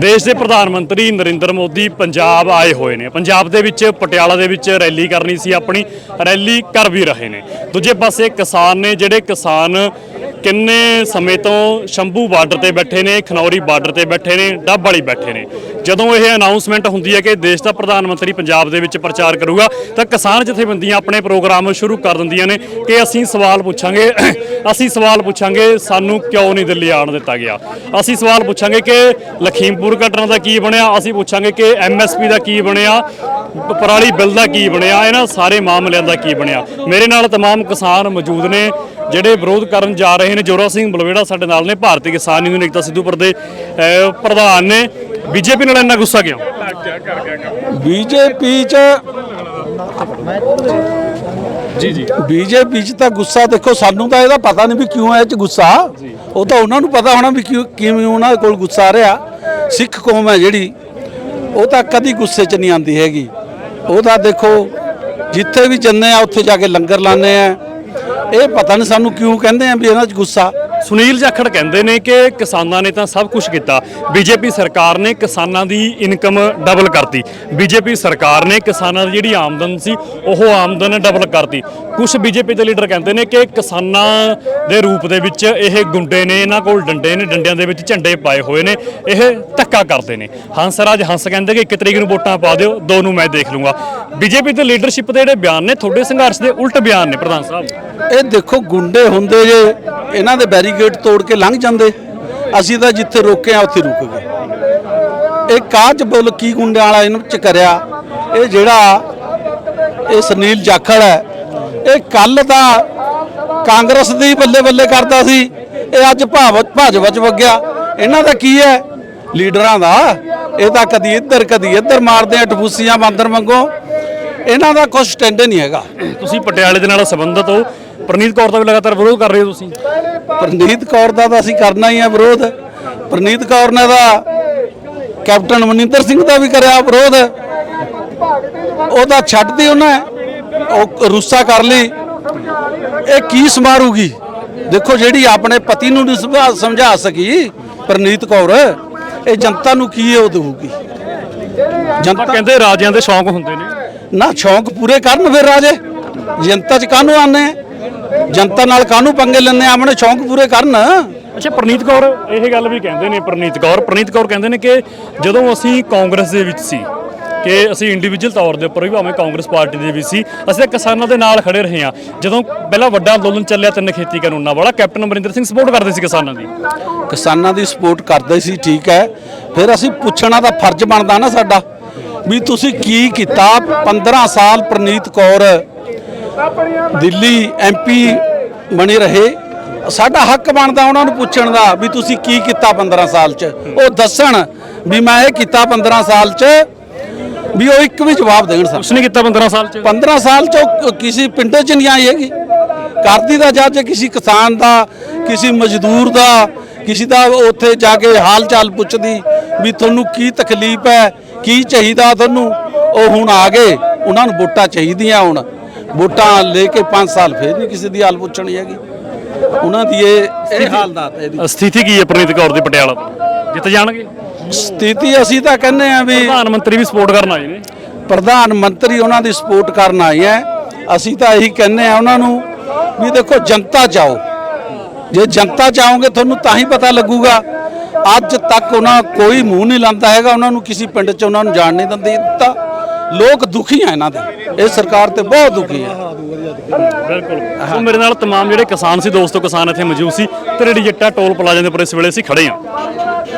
ਦੇਸ਼ ਦੇ ਪ੍ਰਧਾਨ ਮੰਤਰੀ ਨਰਿੰਦਰ ਮੋਦੀ ਪੰਜਾਬ ਆਏ ਹੋਏ ਨੇ। ਪੰਜਾਬ ਦੇ ਵਿੱਚ, ਪਟਿਆਲਾ ਦੇ ਵਿੱਚ ਰੈਲੀ ਕਰਨੀ ਸੀ ਆਪਣੀ। ਰੈਲੀ ਕਰ ਵੀ ਰਹੇ ਨੇ। ਦੂਜੇ ਪਾਸੇ ਕਿਸਾਨ ਨੇ ਜਿਹੜੇ ਕਿਸਾਨ ਕਿੰਨੇ ਸਮੇਂ ਤੋਂ ਸ਼ੰਭੂ ਬਾਰਡਰ ਤੇ ਬੈਠੇ ਨੇ ਖਨੌਰੀ ਬਾਰਡਰ ਤੇ ਬੈਠੇ ਨੇ ਡੱਬ ਵਾਲੀ ਬੈਠੇ ਨੇ ਜਦੋਂ ਇਹ ਅਨਾਉਂਸਮੈਂਟ ਹੁੰਦੀ ਹੈ ਕਿ ਦੇਸ਼ ਦਾ ਪ੍ਰਧਾਨ ਮੰਤਰੀ ਪੰਜਾਬ ਦੇ ਵਿੱਚ ਪ੍ਰਚਾਰ ਕਰੂਗਾ ਤਾਂ ਕਿਸਾਨ ਜਥੇਬੰਦੀਆਂ ਆਪਣੇ ਪ੍ਰੋਗਰਾਮ ਸ਼ੁਰੂ ਕਰ ਦਿੰਦੀਆਂ ਨੇ ਕਿ ਅਸੀਂ ਸਵਾਲ ਪੁੱਛਾਂਗੇ ਅਸੀਂ ਸਵਾਲ ਪੁੱਛਾਂਗੇ ਸਾਨੂੰ ਕਿਉਂ ਨਹੀਂ ਦਿੱਲੀ ਆਉਣ ਦਿੱਤਾ ਗਿਆ ਅਸੀਂ ਸਵਾਲ ਪੁੱਛਾਂਗੇ ਕਿ ਲਖੀਮਪੁਰ ਘਟਨਾ ਦਾ ਕੀ ਬਣਿਆ ਅਸੀਂ ਪੁੱਛਾਂਗੇ ਕਿ ਐਮਐਸਪੀ ਦਾ ਕੀ ਬਣਿਆ ਪ- ਪਰਾਲੀ ਬਿੱਲ ਦਾ ਕੀ ਬਣਿਆ ਇਹਨਾਂ ਸਾਰੇ ਮਾਮਲਿਆਂ ਦਾ ਕੀ ਬਣਿਆ ਮੇਰੇ ਨਾਲ तमाम ਕਿਸਾਨ ਮੌਜੂਦ ਨੇ ਜਿਹੜੇ ਵਿਰੋਧ ਕਰਨ ਜਾ ਰਹੇ ਨੇ ਜੋਰਾ ਸਿੰਘ ਬਲਵੇੜਾ ਸਾਡੇ ਨਾਲ ਨੇ ਭਾਰਤੀ ਕਿਸਾਨ ਯੂਨੀਅਨ ਏਕਤਾ ਸਿੱਧੂਪੁਰ ਦੇ ਅਹ, ਪ੍ਰਧਾਨ ਨੇ। ਬੀਜੇਪੀ ਨਾਲ ਇੰਨਾ ਗੁੱਸਾ ਕਿਉਂ? ਬੀਜੇਪੀ ਚ ਜੀ ਜੀ। ਬੀਜੇਪੀ ਚ ਤਾਂ ਗੁੱਸਾ ਦੇਖੋ ਸਾਨੂੰ ਤਾਂ ਇਹਦਾ ਪਤਾ ਨਹੀਂ ਵੀ ਕਿਉਂ ਹੈ ਇਹ ਚ ਗੁੱਸਾ। ਉਹ ਤਾਂ ਉਹਨਾਂ ਨੂੰ ਪਤਾ ਹੋਣਾ ਵੀ ਕਿਉਂ ਕਿਵੇਂ ਉਹਨਾਂ ਕੋਲ ਗੁੱਸਾ ਆ ਰਿਹਾ। ਸਿੱਖ ਕੌਮ ਹੈ ਜਿਹੜੀ ਉਹ ਤਾਂ ਕਦੀ ਗੁੱਸੇ ਚ ਨਹੀਂ ਆਉਂਦੀ ਹੈਗੀ। ਉਹ ਤਾਂ ਦੇਖੋ ਜਿੱਥੇ ਵੀ ਜੰਨੇ ਆ ਉੱਥੇ ਜਾ ਕੇ ਲੰਗਰ ਲਾਣੇ ਆ। ਇਹ ਪਤਾ ਨਹੀਂ ਸਾਨੂੰ ਕਿਉਂ ਕਹਿੰਦੇ ਆ ਵੀ ਇਹਨਾਂ ਚ ਗੁੱਸਾ। ਸੁਨੀਲ ਜਾਖੜ ਕਹਿੰਦੇ ਨੇ ਕਿ ਕਿਸਾਨਾਂ ਨੇ ਤਾਂ ਸਭ ਕੁਝ ਕੀਤਾ। ਬੀਜੇਪੀ ਸਰਕਾਰ ਨੇ ਕਿਸਾਨਾਂ ਦੀ ਇਨਕਮ ਡਬਲ ਕਰਤੀ। ਬੀਜੇਪੀ ਸਰਕਾਰ ਨੇ ਕਿਸਾਨਾਂ ਦੀ ਜਿਹੜੀ ਆਮਦਨ ਸੀ, ਉਹ ਆਮਦਨ ਡਬਲ ਕਰਤੀ। ਕੁਝ ਬੀਜੇਪੀ ਦੇ ਲੀਡਰ ਕਹਿੰਦੇ ਨੇ ਕਿ ਕਿਸਾਨਾਂ ਦੇ ਰੂਪ ਦੇ ਵਿੱਚ ਇਹ ਗੁੰਡੇ ਨੇ, ਇਹਨਾਂ ਕੋਲ ਡੰਡੇ ਨੇ, ਡੰਡਿਆਂ ਦੇ ਵਿੱਚ ਝੰਡੇ ਪਾਏ ਹੋਏ ਨੇ, ਇਹ ਧੱਕਾ ਕਰਦੇ ਨੇ। ਹੰਸਰਾਜ ਹੰਸ ਕਹਿੰਦੇ ਕਿ ਇੱਕ ਤਰੀਕ ਨੂੰ ਵੋਟਾਂ ਪਾ ਦਿਓ, ਦੋ ਨੂੰ ਮੈਂ ਦੇਖ ਲੂੰਗਾ। ਬੀਜੇਪੀ ਦੇ ਲੀਡਰਸ਼ਿਪ ਦੇ ਜਿਹੜੇ ਬਿਆਨ ਨੇ, ਤੁਹਾਡੇ ਸੰਘਰਸ਼ ਦੇ ਉਲਟ ਬਿਆਨ ਨੇ, ਪ੍ਰਧਾਨ ਸਾਹਿਬ। ਇਹ ਦੇਖੋ ਗੁੰਡੇ ਹੁੰਦੇ ਜੇ, ਇਹਨਾਂ ਦੇ ਬੈਰੀਕੇਡ ਤੋੜ ਕੇ ਲੰਘ ਜਾਂਦੇ। ਅਸੀਂ ਤਾਂ ਜਿੱਥੇ ਰੋਕੇ ਆ, ਉੱਥੇ ਰੁਕ ਗਏ। ਇਹ ਕਾਜ ਬੋਲ ਕੀ ਗੁੰਡਿਆਂ ਵਾਲਾ ਇਹਨਾਂ ਚ ਕਰਿਆ? ਇਹ ਜਿਹੜਾ ਇਹ ਸੁਨੀਲ ਜਾਖੜ ਹੈ, ਇਹ ਕੱਲ ਤਾਂ ਕਾਂਗਰਸ ਦੀ ਬੱਲੇ ਬੱਲੇ ਕਰਦਾ ਸੀ। ਇਹ ਅੱਜ ਭਾਵ, ਭਾਜਪਾ ਚ ਵਗਿਆ। ਇਹਨਾਂ ਦਾ ਕੀ ਹੈ? ਲੀਡਰਾਂ ਦਾ। ਇਹ ਤਾਂ ਕਦੀ ਇੱਧਰ ਕਦੀ ਇੱਧਰ ਮਾਰਦੇ ਆ, ਟਪੂਸੀਆਂ ਬਾਂਦਰ ਮੰਗੋ ਇਹਨਾਂ ਦਾ ਕੁਝ ਸਟੈਂਡ ਨਹੀਂ ਹੈਗਾ। ਤੁਸੀਂ ਪਟਿਆਲੇ ਦੇ ਨਾਲ ਸੰਬੰਧਿਤ ਹੋ। ਪ੍ਰਨੀਤ ਕੌਰ ਦਾ ਵੀ ਲਗਾਤਾਰ ਵਿਰੋਧ ਕਰ ਰਹੇ ਹੋ ਤੁਸੀਂ? ਪ੍ਰਨੀਤ ਕੌਰ ਦਾ ਤਾਂ ਅਸੀਂ ਕਰਨਾ ਹੀ ਹੈ ਵਿਰੋਧ। ਪ੍ਰਨੀਤ ਕੌਰ ਨੇ ਦਾ ਕੈਪਟਨ ਮਨਿੰਦਰ ਸਿੰਘ ਦਾ ਵੀ ਕਰਿਆ ਵਿਰੋਧ। ਉਹਦਾ ਛੱਡਦੀ ਉਹਨੇ। ਉਹ ਰੁੱਸਾ ਕਰ ਲਈ। ਇਹ ਕੀ ਸਮਾਰੂਗੀ ਦੇਖੋ ਜਿਹੜੀ ਆਪਣੇ ਪਤੀ ਨੂੰ ਨਹੀਂ ਸਮਝਾ- ਸਕੀ ਪ੍ਰਨੀਤ ਕੌਰ ਇਹ ਜਨਤਾ ਨੂੰ ਕੀ ਉਹ ਦੇਊਗੀ? ਜਨਤਾ ਕਹਿੰਦੇ ਰਾਜਿਆਂ ਦੇ ਸ਼ੌਂਕ ਹੁੰਦੇ ਨੇ। ਨਾ ਸ਼ੌਂਕ ਪੂਰੇ ਕਰਨ ਫਿਰ ਰਾਜੇ। ਜਨਤਾ ਚ ਕਾਹਨੂੰ ਆਨੇ ਆ? ਜਨਤਾ ਨਾਲ ਕਾਹਨੂੰ ਪੰਗੇ ਲੈਣੇ ਆਪਣੇ ਸ਼ੌਂਕ ਪੂਰੇ ਕਰਨ। ਅੱਛਾ ਪ੍ਰਨੀਤ ਕੌਰ ਇਹ ਗੱਲ ਵੀ ਕਹਿੰਦੇ ਨੇ ਪ੍ਰਨੀਤ ਕੌਰ। ਪ੍ਰਨੀਤ ਕੌਰ ਕਹਿੰਦੇ ਨੇ ਕਿ ਜਦੋਂ ਅਸੀਂ ਕਾਂਗਰਸ ਦੇ ਵਿੱਚ ਸੀ ਕਿ ਅਸੀਂ ਇੰਡੀਵਿਜੂਅਲ ਤੌਰ ਦੇ ਉੱਪਰ ਵੀ ਭਾਵੇਂ ਕਾਂਗਰਸ ਪਾਰਟੀ ਦੇ ਵਿੱਚ ਸੀ ਅਸੀਂ ਤਾਂ ਕਿਸਾਨਾਂ ਦੇ ਨਾਲ ਖੜੇ ਰਹੇ ਹਾਂ। ਜਦੋਂ ਪਹਿਲਾਂ ਵੱਡਾ ਅੰਦੋਲਨ ਚੱਲਿਆ ਤਿੰਨ ਖੇਤੀ ਕਾਨੂੰਨਾਂ ਵਾਲਾ ਕੈਪਟਨ ਅਮਰਿੰਦਰ ਸਿੰਘ ਸਪੋਰਟ ਕਰਦੇ ਸੀ ਕਿਸਾਨਾਂ ਦੀ। ਕਿਸਾਨਾਂ ਦੀ ਸਪੋਰਟ ਕਰਦੇ ਸੀ ਠੀਕ ਹੈ। ਫਿਰ ਅਸੀਂ ਪੁੱਛਣਾ ਤਾਂ ਫਰਜ਼ ਬਣਦਾ ਨਾ ਸਾਡਾ ਵੀ ਤੁਸੀਂ ਕੀ ਕੀਤਾ? 15 ਸਾਲ ਪ੍ਰਨੀਤ ਕੌਰ ਦਿੱਲੀ ਐਮਪੀ ਬਣੇ ਰਹੇ। ਸਾਡਾ ਹੱਕ ਬਣਦਾ ਉਹਨਾਂ ਨੂੰ ਪੁੱਛਣ ਦਾ ਵੀ ਤੁਸੀਂ ਕੀ ਕੀਤਾ 15 ਸਾਲ 'ਚ। ਉਹ ਦੱਸਣ ਵੀ ਮੈਂ ਇਹ ਕੀਤਾ 15 ਸਾਲ 'ਚ ਵੀ ਉਹ ਇੱਕ ਵੀ ਜਵਾਬ ਦੇਣ ਸਾਨੂੰ। ਕੁਛ ਨਹੀਂ ਕੀਤਾ 15 ਸਾਲ ਚ? 15 ਸਾਲ ਚ ਉਹ ਕਿਸੇ ਪਿੰਡੇ ਚ ਨਹੀਂ ਆਈ ਹੈਗੀ। ਕਰਦੀ ਦਾ ਜਾ ਕੇ ਕਿਸੇ ਕਿਸਾਨ ਦਾ ਕਿਸੇ ਮਜ਼ਦੂਰ ਦਾ ਕਿਸੇ ਦਾ ਉੱਥੇ ਜਾ ਕੇ ਹਾਲ ਚਾਲ ਪੁੱਛਦੀ ਵੀ ਤੁਹਾਨੂੰ ਕੀ ਤਕਲੀਫ ਹੈ ਕੀ ਚਾਹੀਦਾ ਤੁਹਾਨੂੰ ਉਹ ਹੁਣ ਆ ਗਏ। ਉਹਨਾਂ ਨੂੰ ਵੋਟਾਂ ਚਾਹੀਦੀਆਂ ਹੁਣ। ਵੋਟਾਂ ਲੈ ਕੇ 5 ਸਾਲ ਫੇਰ ਨਹੀਂ ਕਿਸੇ ਦੀ ਹਾਲ ਪੁੱਛਣੀ ਹੈਗੀ। ਉਹਨਾਂ ਦੀ ਇਹ ਇਹ ਹਾਲਤ ਹੈ ਇਹਦੀ। ਸਥਿਤੀ ਕੀ ਹੈ ਪ੍ਰਨੀਤ ਕੌਰ ਦੀ ਪਟਿਆਲਾ ਤੋਂ? ਜਿੱਤ ਜਾਣਗੇ? ਸਥਿਤੀ ਅਸੀਂ ਤਾਂ ਕਹਿੰਦੇ ਆ ਵੀ ਪ੍ਰਧਾਨ ਮੰਤਰੀ ਵੀ ਸਪੋਰਟ ਕਰਨ ਆਏ ਨੇ। ਪ੍ਰਧਾਨ ਮੰਤਰੀ ਉਹਨਾਂ ਦੀ ਸਪੋਰਟ ਕਰਨ ਆਏ ਹੈ। ਅਸੀਂ ਤਾਂ ਇਹੀ ਕਹਿੰਦੇ ਆ ਉਹਨਾਂ ਨੂੰ ਵੀ ਦੇਖੋ ਜਨਤਾ ਚਾਓ ਜੇ ਜਨਤਾ ਚਾਹੋਗੇ ਤੁਹਾਨੂੰ ਤਾਂ ਹੀ ਪਤਾ ਲੱਗੂਗਾ। ਅੱਜ ਤੱਕ ਉਹਨਾਂ ਕੋਈ ਮੂੰਹ ਨਹੀਂ ਲਾਂਦਾ ਹੈਗਾ। ਉਹਨਾਂ ਨੂੰ ਕਿਸੇ ਪਿੰਡ 'ਚ ਉਹਨਾਂ ਨੂੰ ਜਾਣ ਨਹੀਂ ਦਿੰਦੇ ਦਿੱਤਾ। ਲੋਕ ਦੁਖੀ ਆ ਇਹਨਾਂ ਦੇ ਇਹ ਸਰਕਾਰ ਤੇ ਬਹੁਤ ਦੁਖੀ ਹੈ ਬਿਲਕੁਲ ਸੋ ਮੇਰੇ ਨਾਲ तमाम ਜਿਹੜੇ ਕਿਸਾਨ ਸੀ ਦੋਸਤੋ ਕਿਸਾਨ ਇੱਥੇ ਮੌਜੂਦ ਸੀ ਤੇ ਰੇਡੀ ਜੱਟਾ ਟੋਲ ਪਲਾਜ਼ਾ ਦੇ ਉੱਪਰ ਇਸ ਵੇਲੇ ਅਸੀਂ ਖੜੇ ਹਾਂ